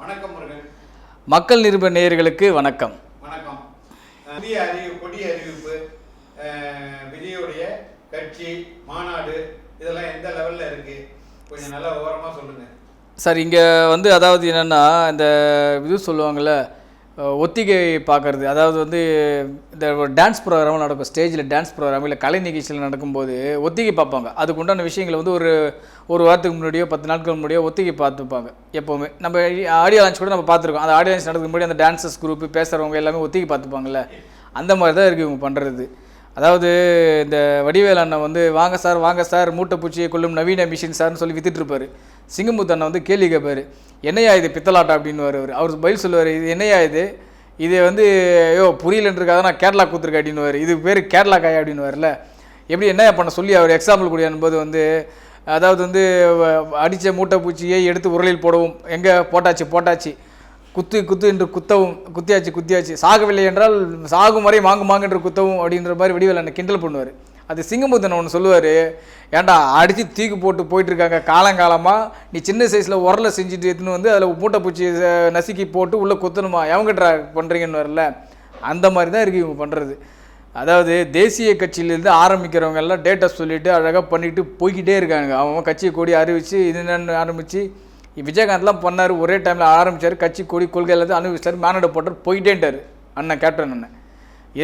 வணக்கம் முருகன் மக்கள் நிருப நேயர்களுக்கு வணக்கம். வணக்கம். புதிய அறிவி கொடிய அறிவிப்பு விஜயோடைய கட்சி மாநாடு இதெல்லாம் எந்த லெவல்ல இருக்கு? கொஞ்சம் நல்லா விவரமா சொல்லுங்க. சார் இங்கே வந்து அதாவது என்னென்னா இந்த இது சொல்லுவாங்கள்ல ஒத்திகை பார்க்கறது. அதாவது வந்து இந்த டான்ஸ் ப்ரோக்ராம் நடக்கும். ஸ்டேஜில் டான்ஸ் ப்ரோக்ராம் இல்லை கலை நிகழ்ச்சியில் நடக்கும்போது ஒத்திகை பார்ப்பாங்க. அதுக்கு உண்டான விஷயங்களை வந்து ஒரு ஒரு வாரத்துக்கு முன்னாடியோ பத்து நாட்கள் முன்னாடியோ ஒத்திகை பார்த்துப்பாங்க எப்போவுமே. நம்ம ஆடியோ லான்ச் கூட நம்ம பார்த்துருக்கோம். அந்த ஆடியோ லான்ச் நடக்கும் முன்னாடி அந்த டான்ஸஸ் குரூப் பேசுகிறவங்க எல்லாமே ஒத்திகை பார்த்துப்பாங்கல்ல. அந்த மாதிரி தான் இருக்குது இவங்க பண்ணுறது அதாவது இந்த வடிவேல் அண்ணன் வந்து வாங்க சார் வாங்க சார் மூட்டை பூச்சியை கொள்ளும் நவீன மிஷின் சார்னு சொல்லி வித்துட்ருப்பார் இருப்பாரு வந்து கேள்வி கேட்பார். என்னையா இது பித்தலாட்டம் அப்படின்னு அவர் அவர் பதில் சொல்லுவார் இது என்னையா இது? இது வந்து ஐயோ புரியலன்றக்காக நான் கேரளா கூத்துருக்கேன் அப்படின்னு இது பேர் கேரளா காயா அப்படின்னு வரல எப்படி என்ன பண்ண? சொல்லி அவர் எக்ஸாம்பிள் கூடிய என்பது வந்து அதாவது வந்து அடித்த மூட்டை பூச்சியை எடுத்து உரலில் போடவும். எங்கே? போட்டாச்சு போட்டாச்சு. குத்து குத்து என்று குத்தவும். குத்தியாச்சு குத்தியாச்சு. சாகவில்லை என்றால் சாகும் வரை மாங்கு மாங்கு என்று குத்தவும் அப்படின்ற மாதிரி வடிவில் என்ன கிண்டல் பண்ணுவார். அது சிங்கமுத்தன் ஒன்று சொல்லுவார் ஏன்டா அடித்து தூக்கி போட்டு போயிட்டுருக்காங்க. காலங்காலமாக நீ சின்ன சைஸில் உரலை செஞ்சுட்டு எடுத்துன்னு வந்து அதில் மூட்டை பூச்சி நசுக்கி போட்டு உள்ளே குத்தணுமா? எவங்கிட்ட பண்ணுறீங்கன்னு வரல. அந்த மாதிரி தான் இருக்குது இவங்க பண்ணுறது அதாவது தேசிய கட்சியிலேருந்து ஆரம்பிக்கிறவங்க எல்லாம் டேட்டா சொல்லிவிட்டு அழகாக பண்ணிட்டு போய்கிட்டே இருக்காங்க. அவன் கட்சி கொடி அறிவித்து இது என்னென்னு ஆரம்பித்து விஜயகாந்த்லாம் பண்ணார். ஒரே டைமில் ஆரம்பிச்சார். கட்சி கொடி கொள்கை எல்லாத்தையும் அனுபவிச்சார். மேனோட போட்டார் போயிட்டேன்ட்டார். அண்ணன் கேப்டன் அண்ணன்.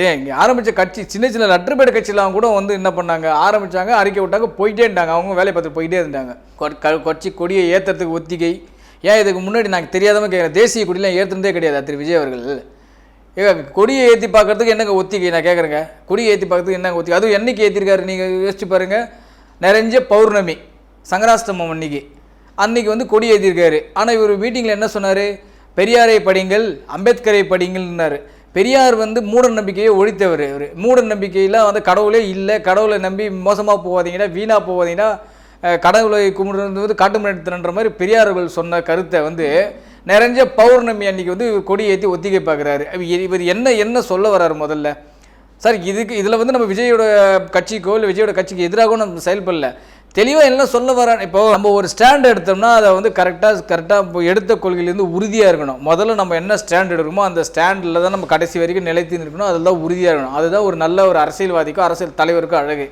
ஏன் இங்கே ஆரம்பித்த கட்சி சின்ன சின்ன லட்டர்பேட கட்சியெலாம் கூட வந்து என்ன பண்ணாங்க? ஆரம்பித்தாங்க அறிக்கை விட்டாங்க போயிட்டே இருந்தாங்க. அவங்க வேலையை பார்த்துட்டு போயிட்டே இருந்தாங்க. கட்சி கொடியை ஏற்றுறதுக்கு ஒத்திகை. ஏன் இதுக்கு முன்னாடி நாங்கள் தெரியாதவங்க கேட்குறேன் தேசிய கொடியெலாம் ஏற்றுனதே கிடையாது திரு. விஜய் அவர்கள். ஏங்க கொடியை ஏற்றி பார்க்கறதுக்கு என்னங்க ஒத்திகை? நான் கேட்குறேங்க கொடியை ஏற்றி பார்க்கறதுக்கு என்னங்க ஒத்திகை? அதுவும் என்னைக்கு ஏற்றிருக்காரு நீங்கள் யோசிச்சு பாருங்கள் நிறைஞ்ச பௌர்ணமி சங்கராஷ்டமம் அன்னைக்கு. அன்னைக்கு வந்து கொடி ஏற்றிருக்காரு ஆனால் இவர் மீட்டிங்கில் என்ன சொன்னார்? பெரியாரை படிங்கள் அம்பேத்கரை படிங்கள்னாரு. பெரியார் வந்து மூட நம்பிக்கையை ஒழித்தவர். இவர் மூட நம்பிக்கையெல்லாம் வந்து கடவுளே இல்லை கடவுளை நம்பி மோசமாக போகாதீங்கன்னா வீணாக போகாதீங்கன்னா கடவுளை கும்பிடுறது வந்து காட்டுமிராண்டித்தனன்ற மாதிரி பெரியார்கள் சொன்ன கருத்தை வந்து நிறைஞ்ச பௌர்ணமி அன்னைக்கு வந்து இவர் கொடி ஏற்றி ஒத்திகை பார்க்குறாரு இவர் என்ன என்ன சொல்ல வர்றாரு முதல்ல? சார் இதுக்கு இதில் வந்து நம்ம விஜயோட கட்சிக்கோ இல்லை விஜயோட கட்சிக்கு எதிராகவும் நம்ம செயல்படல. தெளிவாக என்ன சொல்ல வரேன் இப்போ நம்ம ஒரு ஸ்டாண்ட் எடுத்தோம்னா அதை வந்து கரெக்டாக கரெக்டாக இப்போ எடுத்த கொள்கையிலேருந்து உறுதியாக இருக்கணும். முதல்ல நம்ம என்ன ஸ்டாண்ட் எடுக்கணுமோ அந்த ஸ்டாண்டில் தான் நம்ம கடைசி வரைக்கும் நிலைத்து நிற்கணும். அதில் தான் உறுதியாக இருக்கணும். அதுதான் ஒரு நல்ல ஒரு அரசியல்வாதிக்கும் அரசியல் தலைவருக்கும் அழகு.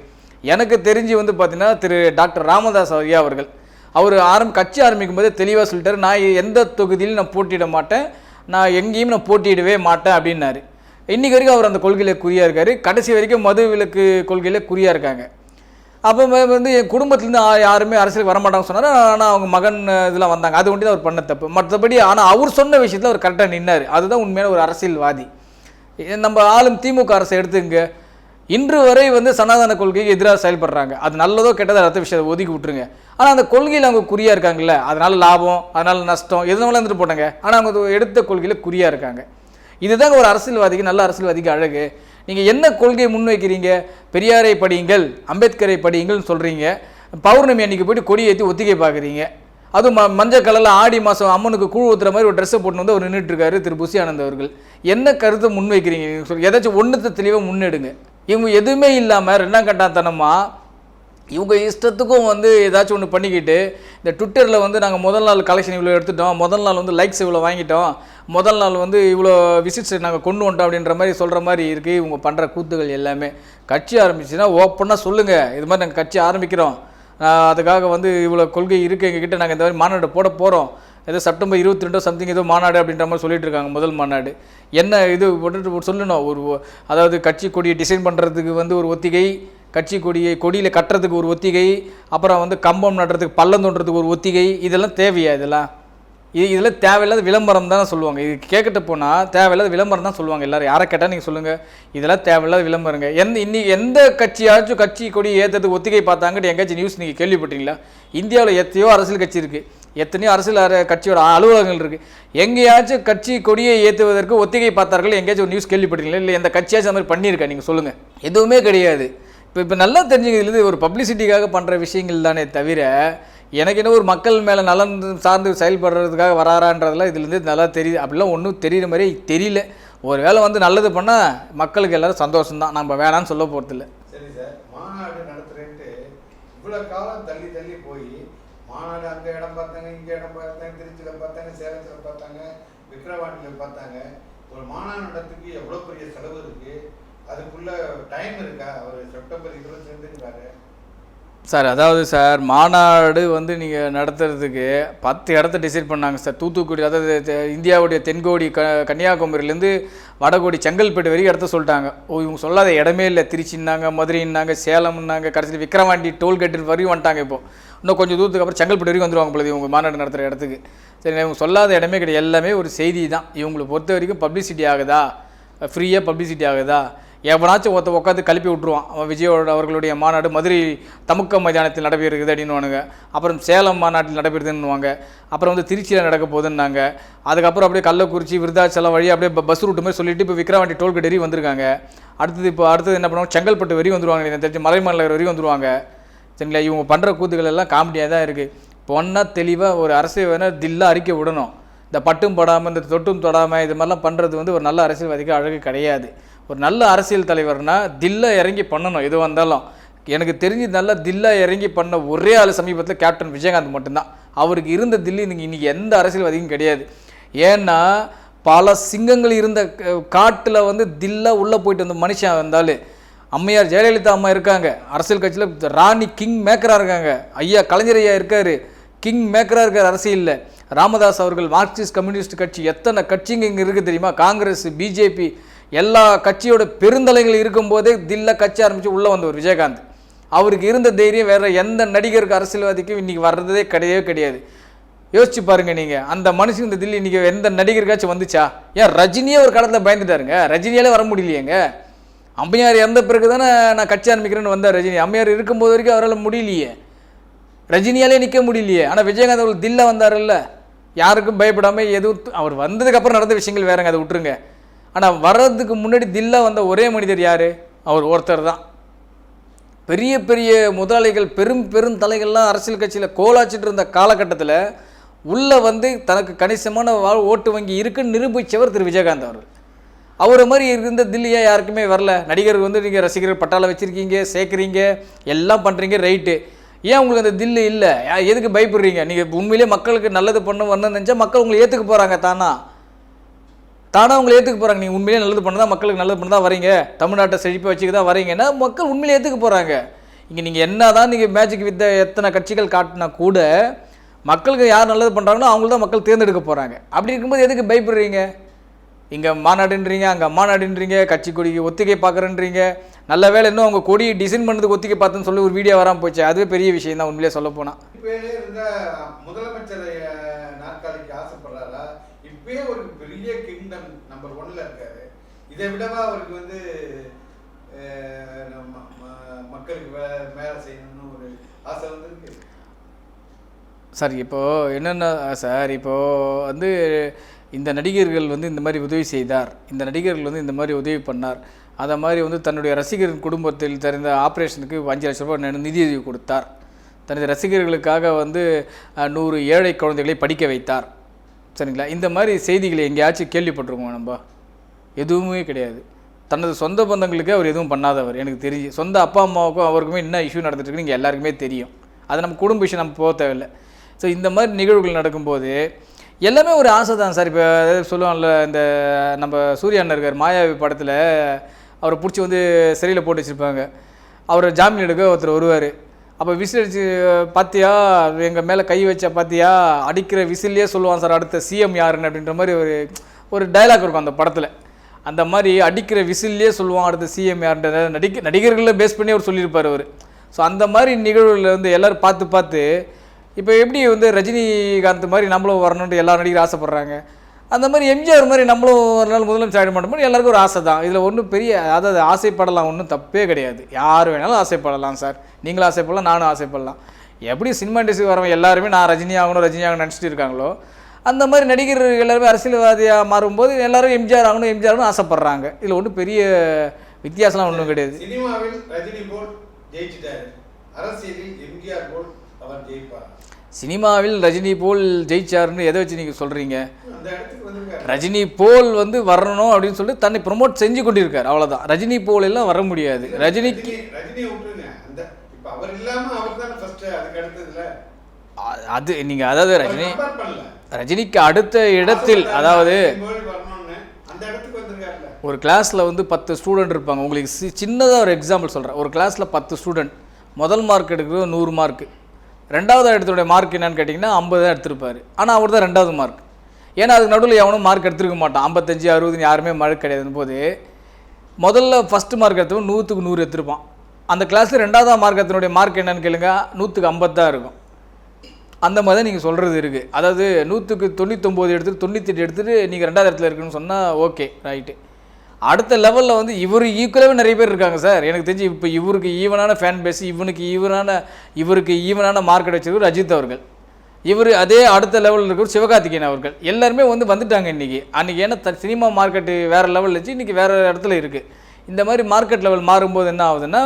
எனக்கு தெரிஞ்சு வந்து பார்த்தீங்கன்னா திரு டாக்டர் ராமதாஸ் ஐயா அவர்கள் அவர் ஆரம் கட்சி ஆரம்பிக்கும் போதே தெளிவாக சொல்லிட்டார் நான் எந்த தொகுதியிலும் நான் போட்டியிட மாட்டேன். நான் எங்கேயும் நான் போட்டியிடவே மாட்டேன் அப்படின்னாரு. இன்றைக்கி வரைக்கும் அவர் அந்த கொள்கையில் குறியாக இருக்கார். கடைசி வரைக்கும் மது விலக்கு கொள்கையில் குறியாக இருக்காங்க. அப்போ வந்து என் குடும்பத்துலேருந்து யாருமே அரசியலுக்கு வரமாட்டாங்க சொன்னார். ஆனால் அவங்க மகன் இதெல்லாம் வந்தாங்க. அது ஒன்றி தான் அவர் பண்ண தப்பு. மற்றபடி ஆனால் அவர் சொன்ன விஷயத்தில் அவர் கரெக்டாக நின்னார். அதுதான் உண்மையான ஒரு அரசியல்வாதி. நம்ம ஆளும் திமுக அரசை எடுத்துங்க இன்று வரை வந்து சனாதன கொள்கைக்கு எதிராக செயல்படுறாங்க. அது நல்லதோ கெட்டதோ அடுத்த விஷயத்தை ஒதுக்கி விட்டுருங்க. ஆனால் அந்த கொள்கையில் அவங்க குறியாக இருக்காங்கல்ல? அதனால் லாபம் அதனால் நஷ்டம் எதுனால இருந்துட்டு போட்டாங்க. ஆனால் அவங்க எடுத்த கொள்கையில் குறியாக இருக்காங்க. இதுதாங்க ஒரு அரசியல்வாதிக்கு நல்ல அரசியல்வாதிக்கு அழகு. நீங்கள் என்ன கொள்கையை முன்வைக்கிறீங்க? பெரியாரை படியுங்கள் அம்பேத்கரை படியுங்கள்னு சொல்கிறீங்க பௌர்ணமி அன்னைக்கு போயிட்டு கொடி ஏற்றி ஒத்திகை பார்க்குறீங்க அதுவும் ம மஞ்சள் கலரில் ஆடி மாதம் அம்மனுக்கு கூழ் ஊற்றுற மாதிரி ஒரு ட்ரெஸ்ஸை போட்டு வந்து அவர் நின்றுட்டுருக்காரு திரு. புசி ஆனந்த் அவர்கள். என்ன கருத்தை முன்வைக்கிறீங்க? சொல்லி ஏதாச்சும் ஒன்றுத்தை தெளிவாக முன்னெடுங்க. இவங்க எதுவுமே இல்லாமல் ரெண்டாம் கட்டாத்தனமாக இவங்க இஷ்டத்துக்கும் வந்து ஏதாச்சும் ஒன்று பண்ணிக்கிட்டு இந்த ட்விட்டரில் வந்து நாங்கள் முதல் நாள் கலெக்ஷன் இவ்வளோ எடுத்துட்டோம் முதல் நாள் வந்து லைக்ஸ் இவ்வளோ வாங்கிட்டோம் முதல் நாள் வந்து இவ்வளோ விசிட்ஸ் நாங்கள் கொண்டு வந்துட்டோம் அப்படின்ற மாதிரி சொல்கிற மாதிரி இருக்குது இவங்க பண்ணுற கூத்துகள் எல்லாமே. கட்சி ஆரம்பிச்சுன்னா ஓப்பனாக சொல்லுங்கள் இது மாதிரி நாங்கள் கட்சி ஆரம்பிக்கிறோம். அதுக்காக வந்து இவ்வளோ கொள்கை இருக்குது எங்ககிட்ட நாங்கள் இந்த மாதிரி மாநாடு போட போகிறோம் ஏதோ செப்டம்பர் இருபத்தி ரெண்டோ சம்திங் ஏதோ மாநாடு அப்படின்ற மாதிரி சொல்லிட்டு இருக்காங்க முதல் மாநாடு. என்ன இது சொல்லணும். ஒரு அதாவது கட்சி கொடியை டிசைன் பண்ணுறதுக்கு வந்து ஒரு ஒத்திகை கட்சி கொடியை கொடியில் கட்டுறதுக்கு ஒரு ஒத்திகை அப்புறம் வந்து கம்பம் நடுறதுக்கு பள்ளம் தோண்டுறதுக்கு ஒரு ஒத்திகை இதெல்லாம் தேவையா இதெல்லாம்? இது இதெல்லாம் தேவையில்லாத விளம்பரம் தானே சொல்லுவாங்க. இது கேட்கிட்ட போனால் தேவையில்லாத விளம்பரம் தான் சொல்லுவாங்க எல்லோரும். யாரை கேட்டால் நீங்கள் சொல்லுங்கள் இதெல்லாம் தேவையில்லாத விளம்பரங்க. எந்த இன்னி எந்த கட்சியாச்சும் கட்சி கொடி ஏற்றதுக்கு ஒத்திகை பார்த்தாங்கட்டு எங்கேயாச்சும் நியூஸ் நீங்கள் கேள்விப்பட்டீங்களா இந்தியாவில் எத்தனையோ அரசியல் கட்சி இருக்குது எத்தனையோ அரசியல் கட்சியோட அலுவலகங்கள் இருக்குது எங்கேயாச்சும் கட்சி கொடியை ஏற்றுவதற்கு ஒத்திகை பார்த்தார்கள் எங்கேயாச்சும் ஒரு நியூஸ் கேள்விப்பட்டீங்களா இல்லை எந்த கட்சியாச்சும் அந்த மாதிரி பண்ணியிருக்கா? நீங்கள் சொல்லுங்கள் எதுவுமே கிடையாது. இப்போ இப்போ நல்லா தெரிஞ்சுக்கிறது இது ஒரு பப்ளிசிட்டிக்காக பண்ணுற விஷயங்கள் தானே தவிர எனக்கு என்ன ஒரு மக்கள் மேலே நலன் சார்ந்து செயல்படுறதுக்காக வராரான்றதெல்லாம் இதுலேருந்து நல்லா தெரியுது. அப்படிலாம் ஒன்றும் தெரியுற மாதிரியே தெரியல. ஒரு வேளை வந்து நல்லது பண்ணால் மக்களுக்கு எல்லோரும் சந்தோஷம்தான். நம்ம வேணான்னு சொல்ல போகிறதில்ல சரி சார். மாநாடு நடத்துகிறேன்ட்டு இவ்வளோ காலம் தள்ளி தள்ளி போய் மாநாடு அந்த இடம் பார்த்தாங்க இங்கே இடம் பார்த்தாங்க திருச்சியில் பார்த்தாங்க சேலத்தில் பார்த்தாங்க விக்கிரவாண்டியில் பார்த்தாங்க. ஒரு மாநாடு நடத்துக்கு எவ்வளோ பெரிய செலவு இருக்குது அதுக்குள்ள டைம் இருக்கா? அவர் செப்டம்பர் சார் அதாவது சார் மாநாடு வந்து நீங்கள் நடத்துறதுக்கு பத்து இடத்த டிசைட் பண்ணாங்க சார். தூத்துக்குடி அதாவது இந்தியாவுடைய தென்கோடி க கன்னியாகுமரியிலேருந்து வடகோடி செங்கல்பேட்டு வரைக்கும் இடத்த சொல்லிட்டாங்க. ஓ இவங்க சொல்லாத இடமே இல்லை. திருச்சின்னாங்க மதுரைன்னாங்க சேலம்னாங்க கடைசியில் விக்ரவாண்டி டோல்கேட்டு வரையும் வந்துட்டாங்க இப்போ. இன்னும் கொஞ்சம் தூரத்துக்கு அப்புறம் செங்கல்பேட்டு வரைக்கும் வந்துருவாங்க பொழுது இவங்க மாநாடு நடத்துகிற இடத்துக்கு. சரி இவங்க சொல்லாத இடமே கிடையாது. எல்லாமே ஒரு செய்தி தான். இவங்களை பொறுத்த வரைக்கும் பப்ளிசிட்டி ஆகுதா? ஃப்ரீயாக பப்ளிசிட்டி ஆகுதா? எவனாச்சும் ஒருத்த உட்காந்து கழுப்பி விட்ருவான் அவன் விஜயோட அவர்களுடைய மாநாடு மதுரை தமுக்க மைதானத்தில் நடைபெறுகிறது அப்படின்னுவானுங்க. அப்புறம் சேலம் மாநாட்டில் நடைபெறுதுன்னுவாங்க அப்புறம் வந்து திருச்சியில் நடக்க போகுதுன்னாங்க. அதுக்கப்புறம் அப்படியே கள்ளக்குறிச்சி விருதாச்சலம் வழி அப்படியே பஸ் ரூட்டு மாதிரி சொல்லிட்டு இப்போ விக்ரவாண்டி டோல்கேட் வரையும் வந்திருக்காங்க. அடுத்தது இப்போ அடுத்தது என்ன பண்ணுவாங்க? செங்கல்பட்டு வரி வந்துருவாங்க. எனக்கு தெரிஞ்சு மலைமலை வரி வந்துருவாங்க. சரிங்களா? இவங்க பண்ணுற கூத்துக்கள் எல்லாம் காமெடியாக தான் இருக்குது பொண்ணாக தெளிவாக ஒரு அரசியல் வேணால் தில்லாக அறிக்கை விடணும். இந்த பட்டும் படாமல் இந்த தொட்டும் தொடாமல் இது மாதிரிலாம் பண்ணுறது வந்து ஒரு நல்ல அரசியல்வாதிக்கு அழகு கிடையாது. ஒரு நல்ல அரசியல் தலைவர்னா தில்லா இறங்கி பண்ணணும் எது வந்தாலும். எனக்கு தெரிஞ்சு நல்லா தில்லா இறங்கி பண்ண ஒரே ஆள் சமீபத்தில் கேப்டன் விஜயகாந்த் மட்டும்தான். அவருக்கு இருந்த தில்லி இன்னைக்கு இன்றைக்கி எந்த அரசியல்வாதியும் கிடையாது. ஏன்னா பல சிங்கங்கள் இருந்த காட்டில் வந்து தில்லா உள்ளே போயிட்டு வந்த மனுஷன் வந்தாலும் அம்மையார் ஜெயலலிதா அம்மா இருக்காங்க. அரசியல் கட்சியில் ராணி கிங் மேக்கராக இருக்காங்க. ஐயா கலைஞர் ஐயா இருக்கார். கிங் மேக்கராக இருக்கார் அரசியலில். ராமதாஸ் அவர்கள் மார்க்சிஸ்ட் கம்யூனிஸ்ட் கட்சி எத்தனை கட்சிங்க இங்கே இருக்குது தெரியுமா? காங்கிரஸ் பிஜேபி எல்லா கட்சியோட பெருந்தலைகள் இருக்கும்போதே தில்ல கட்சி ஆரம்பித்து உள்ளே வந்தவர் விஜயகாந்த். அவருக்கு இருந்த தைரியம் வேற எந்த நடிகருக்கு அரசியல்வாதிக்கும் இன்றைக்கி வர்றதே கிடையவே கிடையாது. யோசிச்சு பாருங்கள் நீங்கள் அந்த மனுஷன் இந்த தில்லி இன்னைக்கு எந்த நடிகருக்காச்சும் வந்துச்சா? ஏன் ரஜினியே ஒரு காலத்தில் பயந்துட்டாருங்க? ரஜினியாலே வர முடியலையேங்க? அம்மையார் இறந்த பிறகு தானே நான் கட்சி ஆரம்பிக்கிறேன்னு வந்தார் ரஜினி. அம்மையார் இருக்கும்போது வரைக்கும் அவரால் முடியலையே. ரஜினியாலே நிற்க முடியலையே. ஆனால் விஜயகாந்த் அவர்கள் தில்ல வந்தார்ல யாருக்கும் பயப்படாமல் எதுவும் அவர் வந்ததுக்கப்புறம் நடந்த விஷயங்கள் வேறங்க. அதை விட்டுருங்க. ஆனால் வர்றதுக்கு முன்னாடி தில்லா வந்த ஒரே மனிதர் யார்? அவர் ஒருத்தர் தான். பெரிய பெரிய முதலாளிகள் பெரும் பெரும் தலைகள்லாம் அரசியல் கட்சியில் கோலாச்சிட்டு இருந்த காலகட்டத்தில் உள்ளே வந்து தனக்கு கணிசமான வா- ஓட்டு வங்கி இருக்குன்னு நிரூபித்தவர் திரு. விஜயகாந்த் அவர்கள். அவரை மாதிரி இருந்த தில்லியாக யாருக்குமே வரல. நடிகர் வந்து நீங்கள் ரசிகர்கள் பட்டாளம் வச்சுருக்கீங்க சேர்க்குறீங்க எல்லாம் பண்ணுறீங்க ரைட்டு. ஏன் உங்களுக்கு அந்த தில்லு இல்லை? எதுக்கு பயப்படுறீங்க? நீங்கள் உண்மையிலே மக்களுக்கு நல்லது பண்ண வரணும்னு நினச்சா மக்கள் உங்களை ஏற்றுக்க போகிறாங்க தானா? தானே அவங்களை ஏற்றுக்க போகிறாங்க நீங்கள் உண்மையிலே நல்லது பண்ண தான் மக்களுக்கு நல்லது பண்ண தான் வரீங்க. தமிழ்நாட்டை செழிப்பை வச்சுக்க தான் வரீங்கன்னா மக்கள் உண்மையிலே ஏற்றுக்க போகிறாங்க இங்கே நீங்கள் என்ன தான் நீங்கள் மேஜிக் வித்த எத்தனை கட்சிகள் காட்டினா கூட மக்களுக்கு யார் நல்லது பண்ணுறாங்களோ அவங்கள தான் மக்கள் தேர்ந்தெடுக்க போகிறாங்க அப்படி இருக்கும்போது எதுக்கு பயப்படுறீங்க? இங்கே மாநாடுன்றீங்க அங்கே மாநாடுன்றீங்க கட்சி கொடிக்கு ஒத்திகை பார்க்குறேன்றீங்க. நல்ல வேலை இன்னும் அவங்க கொடி டிசைன் பண்ணதுக்கு ஒத்திகை பார்த்துன்னு சொல்லி ஒரு வீடியோ வராமல் போச்சு. அதுவே பெரிய விஷயம் தான் உண்மையிலே சொல்ல போனால் இருந்த முதலமைச்சர் நாற்காலிக்கு ஆசைப்படுறாரா? இப்பயே ஒரு பெரிய கிங்டம் நம்பர் ஒன்ல இருக்காரு. இதை விடவா அவருக்கு வந்து மக்களுக்கு வேலை செய்யணும்னு ஒரு ஆசை வந்திருக்கு. சார் இப்போது என்னென்ன சார் இப்போது வந்து இந்த நடிகர்கள் வந்து இந்த மாதிரி உதவி செய்தார். இந்த நடிகர்கள் வந்து இந்த மாதிரி உதவி பண்ணார். அதை மாதிரி வந்து தன்னுடைய ரசிகர் குடும்பத்தில் தெரிந்த ஆப்ரேஷனுக்கு அஞ்சு லட்ச ரூபாய் நிதியுதவி கொடுத்தார். தனது ரசிகர்களுக்காக வந்து நூறு ஏழை குழந்தைகளை படிக்க வைத்தார். சரிங்களா? இந்த மாதிரி செய்திகளை எங்கேயாச்சும் கேள்விப்பட்டிருக்கோம் நம்ம? எதுவுமே கிடையாது. தனது சொந்த பந்தங்களுக்கு அவர் எதுவும் பண்ணாதவர் எனக்கு தெரிஞ்சு. சொந்த அப்பா அம்மாவுக்கும் அவருக்குமே என்ன இஷ்யூ நடந்துட்டு இருக்கு நீங்கள் எல்லாருக்குமே தெரியும். அது நம்ம குடும்ப விஷயம் நம்ம போக தேவையில்லை. ஸோ இந்த மாதிரி நிகழ்வுகள் நடக்கும்போது எல்லாமே ஒரு ஆசை தான் சார். இப்போ சொல்லுவாங்கல்ல இந்த நம்ம சூர்யா அண்ணன் இருக்கார் மாயாவி படத்தில் அவரை பிடிச்சி வந்து சிறையில் போட்டு வச்சுருப்பாங்க. அவரை ஜாமீன் எடுக்க ஒருத்தர் வருவார். அப்போ விசில் அடிச்சு பார்த்தியா எங்கள் மேலே கை வச்ச பார்த்தியா அடிக்கிற விசில்லையே சொல்லுவான் சார் அடுத்த சிஎம் யாருன்னு அப்படின்ற மாதிரி ஒரு ஒரு டைலாக் இருக்கும் அந்த படத்தில். அந்த மாதிரி அடிக்கிற விசிலே சொல்லுவான் அடுத்த சிஎம் யாருன்ற நடிக்க நடிகர்களை பேஸ் பண்ணி அவர் சொல்லியிருப்பார் அவர். ஸோ அந்த மாதிரி நிகழ்வுகளில் வந்து எல்லோரும் பார்த்து பார்த்து இப்போ எப்படி வந்து ரஜினிகாந்த் மாதிரி நம்மளும் வரணுன்ட்டு எல்லா நடிகரும் ஆசைப்பட்றாங்க? அந்த மாதிரி எம்ஜிஆர் மாதிரி நம்மளும் ஒரு நாள் முதலமைச்சர் ஆகிட மாட்டோம். எல்லாருக்கும் ஒரு ஆசை தான். இதில் ஒன்றும் பெரிய அதாவது ஆசைப்படலாம் ஒன்றும் தப்பே கிடையாது. யார் வேணாலும் ஆசைப்படலாம் சார். நீங்களும் ஆசைப்படலாம் நானும் ஆசைப்படலாம். எப்படி சினிமா இண்டஸ்ட்ரி வரவங்க எல்லாருமே நான் ரஜினி ஆகணும் ரஜினி ஆகணும் நினச்சிட்டு இருக்காங்களோ அந்த மாதிரி நடிகர் எல்லாருமே அரசியல்வாதியாக மாறும்போது எல்லாரும் எம்ஜிஆர் ஆகணும் எம்ஜிஆர் ஆகணும் ஆசைப்பட்றாங்க. இதில் ஒன்றும் பெரிய வித்தியாசம்லாம் ஒன்றும் கிடையாது. சினிமாவில் ரஜினி போல் ஜெயிச்சிட்டாரு. அரசியலில் எம்ஜிஆர் போல் அவர் ஜெயிப்பார்? சினிமாவில் ரஜினி போல் ஜெயிச்சாருன்னு எதை வச்சு நீங்கள் சொல்கிறீங்க ரஜினி போல் வந்து வரணும் அப்படின்னு சொல்லிட்டு தன்னை ப்ரொமோட் செஞ்சு கொண்டிருக்கார். அவ்வளவுதான். ரஜினி போல் எல்லாம் வர முடியாது. ரஜினிக்கு அது நீங்கள் அதாவது ரஜினி ரஜினிக்கு அடுத்த இடத்தில் அதாவது ஒரு கிளாஸில் வந்து பத்து ஸ்டூடெண்ட் இருப்பாங்க. உங்களுக்கு சின்னதாக ஒரு எக்ஸாம்பிள் சொல்கிறேன் ஒரு கிளாஸில் பத்து ஸ்டூடெண்ட் முதல் மார்க் எடுக்கிறது நூறு மார்க்கு ரெண்டாவது இடத்துடைய மார்க் என்னன்னு கேட்டிங்கன்னா ஐம்பது தான் எடுத்திருப்பார். ஆனால் அவர் தான் ரெண்டாவது மார்க் ஏன்னா அதுக்கு நடுவில் எவனும் மார்க் எடுத்திருக்க மாட்டான். ஐம்பத்தஞ்சு அறுபதுன்னு யாருமே மார்க் கிடையாதுன்னு போது முதல்ல ஃபஸ்ட்டு மார்க் எடுத்தவன் நூற்றுக்கு நூறு எடுத்திருப்பான். அந்த கிளாஸில் ரெண்டாவது மார்க் எடுத்தனுடைய மார்க் என்னன்னு கேளுங்க நூற்றுக்கு ஐம்பத்தான் இருக்கும். அந்த மாதிரி தான் நீங்கள் சொல்கிறது இருக்குது அதாவது நூற்றுக்கு தொண்ணூத்தொம்பது எடுத்துட்டு தொண்ணூற்றி எடுத்துகிட்டு நீங்கள் ரெண்டாவது இடத்துல இருக்குன்னு சொன்னால் ஓகே ரைட்டு அடுத்த லெவலில் வந்து இவர் ஈக்குவலாகவே நிறைய பேர் இருக்காங்க சார் எனக்கு தெரிஞ்சு இப்போ இவருக்கு ஈவனான ஃபேன் பேஸ் இவனுக்கு ஈவனான இவருக்கு ஈவனான மார்க்கெட் வச்சிருக்கிற அஜித் அவர்கள். இவர் அதே அடுத்த லெவலில் இருக்கிற சிவகார்த்திகேயன் அவர்கள். எல்லாருமே வந்து வந்துட்டாங்க இன்றைக்கி அன்றைக்கி ஏன்னா த சினிமா மார்க்கெட்டு வேறு லெவலில் வச்சு இன்றைக்கி வேறு இடத்துல இருக்குது இந்த மாதிரி மார்க்கெட் லெவல் மாறும்போது என்ன ஆகுதுன்னா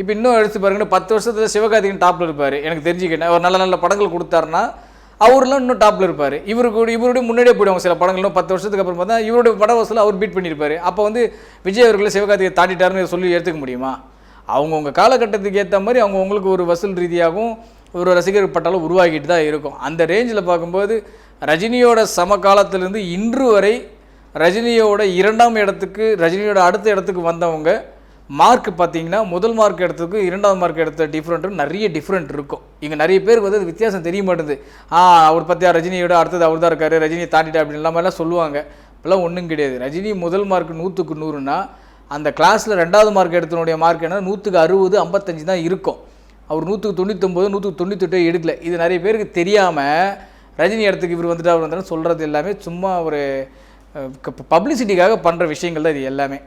இப்போ இன்னும் எடுத்து பாருங்கன்னா பத்து வருஷத்தில் சிவகார்த்திகேயன் டாப்பில் இருப்பார். எனக்கு தெரிஞ்சுக்கிட்டேன் ஒரு நல்ல நல்ல படங்கள் கொடுத்தாருன்னா அவர்லாம் இன்னும் டாப்பில் இருப்பார். இவருக்கு கூட- இவருடைய முன்னாடியே போயிடுவாங்க சில படங்களும் பத்து வருஷத்துக்கு அப்புறம் பார்த்தா இவருடைய பட வசூல் அவர் பீட் பண்ணியிருப்பார். அப்போ வந்து விஜய் அவர்களை சிவகார்த்திகை தாண்டிட்டாருன்னு சொல்லி எடுத்துக்க முடியுமா? அவங்கவுங்க காலகட்டத்துக்கு ஏற்ற மாதிரி அவங்கவுங்களுக்கு ஒரு வசூல் ரீதியாகவும் ஒரு ரசிகர் பட்டாலும் உருவாக்கிட்டு தான் இருக்கும். அந்த ரேஞ்சில் பார்க்கும்போது ரஜினியோட சமகாலத்திலேருந்து இன்று வரை ரஜினியோட இரண்டாம் இடத்துக்கு ரஜினியோட அடுத்த இடத்துக்கு வந்தவங்க மார்க் பார்த்தீங்கன்னா முதல் மார்க் எடுத்ததுக்கு இரண்டாவது மார்க் எடுத்த டிஃப்ரெண்ட்டும் நிறைய டிஃப்ரெண்ட் இருக்கும். இங்கே நிறைய பேருக்கு வந்து அது வித்தியாசம் தெரிய மாட்டேங்குது. ஆ அவர் பார்த்தியா ரஜினியோட அடுத்தது அவர் தான் இருக்காரு ரஜினியை தாண்டிட்டா அப்படின்லாம் மாதிரிலாம் சொல்லுவாங்க. இப்போலாம் ஒன்றும் கிடையாது. ரஜினி முதல் மார்க் நூற்றுக்கு நூறுனா அந்த கிளாஸில் ரெண்டாவது மார்க் எடுத்தனுடைய மார்க் என்ன நூற்றுக்கு அறுபது ஐம்பத்தஞ்சு தான் இருக்கும். அவர் நூற்றுக்கு தொண்ணூத்தொம்பது நூற்றுக்கு தொண்ணூத்தெட்டு எடுக்கல. இது நிறைய பேருக்கு தெரியாமல் ரஜினி இடத்துக்கு இவர் வந்துட்டு அவர் வந்தாலும் சொல்கிறது எல்லாமே சும்மா ஒரு பப்ளிசிட்டிக்காக பண்ணுற விஷயங்கள் தான் இது எல்லாமே.